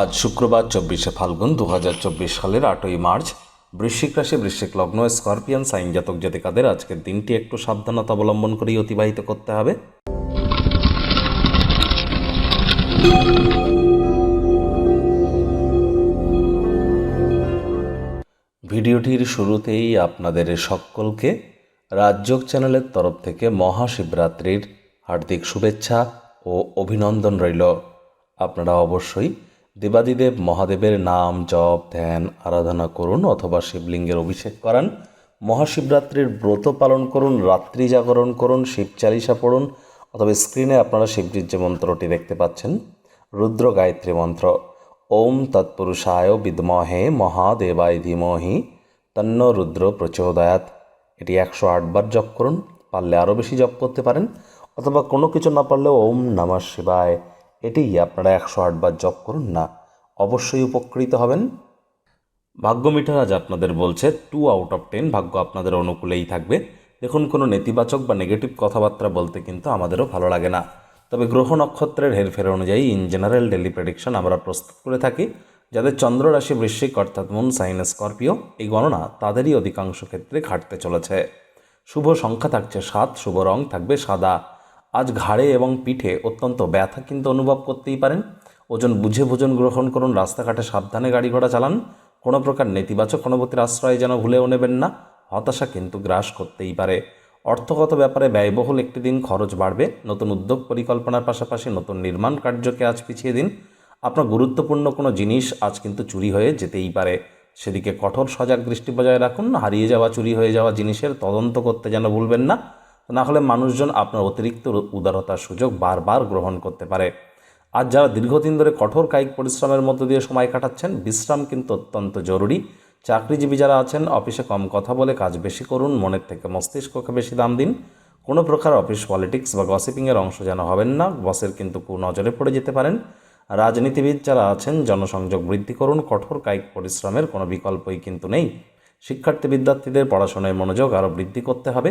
আজ শুক্রবার চব্বিশে ফাল্গুন দু হাজার চব্বিশ সালের আটই মার্চ। বৃশ্চিক রাশি, বৃশ্চিক লগ্ন, স্করপিয়ান, সাইন জাতক জাতিকাদের আজকের দিনটি একটু সাবধানতা অবলম্বন করেই অতিবাহিত করতে হবে। ভিডিওটির শুরুতেই আপনাদের সকলকে রাজযোগ চ্যানেলের তরফ থেকে মহাশিবরাত্রির হার্দিক শুভেচ্ছা ও অভিনন্দন রইল। আপনারা অবশ্যই দেবাদিদেব মহাদেবের নাম জপ, ধ্যান, আরাধনা করুন অথবা শিবলিঙ্গের অভিষেক করান। মহাশিবরাত্রির ব্রত পালন করুন, রাত্রি জাগরণ করুন, শিব চালিসা পড়ুন অথবা স্ক্রিনে আপনারা শিবজির যে মন্ত্রটি দেখতে পাচ্ছেন, রুদ্র গায়ত্রী মন্ত্র। ওম তৎপুরুষায় বিদ্মহে মহাদেবায় ধীমহি তন্ন রুদ্র প্রচোদয়াত এটি একশো আটবার জপ করুন, পারলে আরও বেশি জপ করতে পারেন। অথবা কোনো কিছু না পারলেও ওম নমঃ শিবায় এটি আপনারা একশো আটবার জপ করুন না, অবশ্যই উপকৃত হবেন। ভাগ্য মিটার আজ আপনাদের বলছে টু আউট অফ টেন ভাগ্য আপনাদের অনুকূলেই থাকবে। দেখুন, কোনো নেতিবাচক বা নেগেটিভ কথাবার্তা বলতে কিন্তু আমাদেরও ভালো লাগে না। তবে গ্রহ নক্ষত্রের হেরফের অনুযায়ী ইন জেনারেল ডেলি প্রেডিকশন আমরা প্রস্তুত করে থাকি, যাদের চন্দ্র রাশি বৃশ্চিক অর্থাৎ মুন সাইন স্করপিও এই গণনা তাদেরই অধিকাংশ ক্ষেত্রে ঘাটতে চলেছে। শুভ সংখ্যা থাকছে সাত, শুভ রং থাকবে সাদা। আজ ঘাড়ে এবং পিঠে অত্যন্ত ব্যথা কিন্তু অনুভব করতেই পারেন। ওজন বুঝে ভোজন গ্রহণ করুন, রাস্তাঘাটে সাবধানে গাড়ি ঘোড়া চালান। কোনো প্রকার নেতিবাচক অনুভূতির আশ্রয় যেন ভুলেও নেবেন না, হতাশা কিন্তু গ্রাস করতেই পারে। অর্থগত ব্যাপারে ব্যয়বহুল একটি দিন খরচ বাড়বে। নতুন উদ্যোগ পরিকল্পনার পাশাপাশি নতুন নির্মাণ কার্যকে আজ পিছিয়ে দিন। আপনার গুরুত্বপূর্ণ কোনো জিনিস আজ কিন্তু চুরি হয়ে যেতেই পারে। সেদিকে কঠোর সজাগ দৃষ্টি বজায় রাখুন, হারিয়ে যাওয়া, চুরি হয়ে যাওয়া জিনিসের তদন্ত করতে যেন ভুলবেন না। না হলে মানুষজন আপনার অতিরিক্ত উদারতার সুযোগ বারবার গ্রহণ করতে পারে। আর যারা দীর্ঘদিন ধরে কঠোর কায়িক পরিশ্রমের মধ্য দিয়ে সময় কাটাচ্ছেন, বিশ্রাম কিন্তু অত্যন্ত জরুরি। চাকরিজীবী যারা আছেন, অফিসে কম কথা বলে কাজ বেশি করুন, মনের থেকে মস্তিষ্ককে বেশি দাম দিন। কোনো প্রকার অফিস পলিটিক্স বা গসিপিংয়ের অংশ যেন হবেন না, বসের কিন্তু নজরে পড়ে যেতে পারেন। রাজনীতিবিদ যারা আছেন, জনসংযোগ বৃদ্ধি করুন, কঠোর কায়িক পরিশ্রমের কোনো বিকল্পই কিন্তু নেই। শিক্ষার্থী বিদ্যার্থীদের পড়াশোনায় মনোযোগ আরও বৃদ্ধি করতে হবে।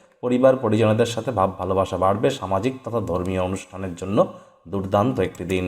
পরিবার পরিজনদের সাথে ভাব ভালোবাসা বাড়বে। সামাজিক তথা ধর্মীয় অনুষ্ঠানের জন্য দুর্দান্ত একটি দিন।